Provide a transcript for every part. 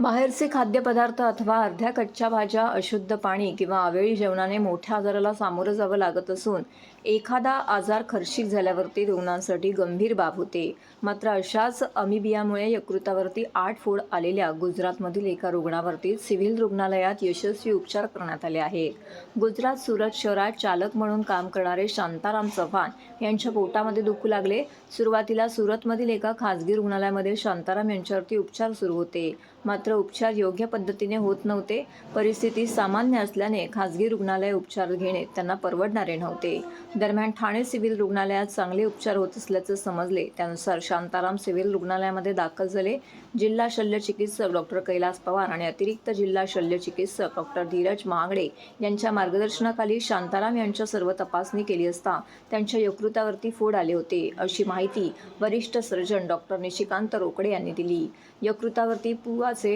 बाहेरचे खाद्यपदार्थ अथवा अर्ध्या कच्च्या भाज्या अशुद्ध पाणी किंवा आवेळी जेवणाने मोठ्या आजाराला सामोरं जावं लागत असून एखादा आजार खर्शिक झाल्यावरती रुग्णांसाठी गंभीर बाब होते. मात्र अशाच अमिबियामुळे यकृतावरती आठ फोड आलेल्या गुजरातमधील एका रुग्णावरती सिव्हिल रुग्णालयात यशस्वी उपचार करण्यात आले आहेत. गुजरात सुरत शहरात चालक म्हणून काम करणारे शांताराम चव्हाण यांच्या पोटामध्ये दुखू लागले. सुरुवातीला सुरतमधील एका खासगी रुग्णालयामध्ये शांताराम यांच्यावरती उपचार सुरू होते. मात्र उपचार योग्य पद्धतीने होत नव्हते. परिस्थिती सामान्य असल्याने खासगी रुग्णालय उपचार घेणे त्यांना परवडणारे नव्हते. दरम्यान ठाणे सिव्हिल रुग्णालयात चांगले उपचार होत असल्याचं समजले. त्यानुसार शांताराम सिव्हिल रुग्णालयामध्ये दाखल झाले. जिल्हा शल्य चिकित्सक डॉक्टर कैलास पवार आणि अतिरिक्त जिल्हा शल्य चिकित्सक डॉक्टर धीरज महागडे यांच्या मार्गदर्शनाखाली शांताराम यांच्या सर्व तपासणी केली असता त्यांच्या यकृतावरती फोड आले होते अशी माहिती वरिष्ठ सर्जन डॉक्टर निशिकांत रोकडे यांनी दिली. यकृतावरती पुवाचे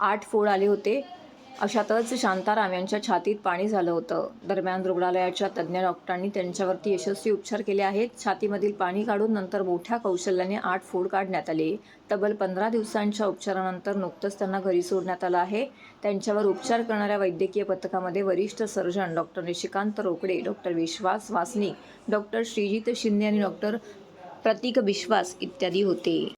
आठ फोड आले होते. अशातच शांताराम यांच्या छातीत पाणी झालं होतं. दरम्यान रुग्णालयाच्या तज्ज्ञ डॉक्टरांनी त्यांच्यावरती यशस्वी उपचार केले आहेत. छातीमधील पाणी काढून नंतर मोठ्या कौशल्याने आठ फोड काढण्यात आले. तब्बल पंधरा दिवसांच्या उपचारानंतर नुकतंच त्यांना घरी सोडण्यात आलं आहे. त्यांच्यावर उपचार करणाऱ्या वैद्यकीय पथकामध्ये वरिष्ठ surgeon doctor Nishikant Rokade doctor Vishwas Vasnik doctor Shrijit Shinde आणि डॉक्टर प्रतीक विश्वास इत्यादी होते.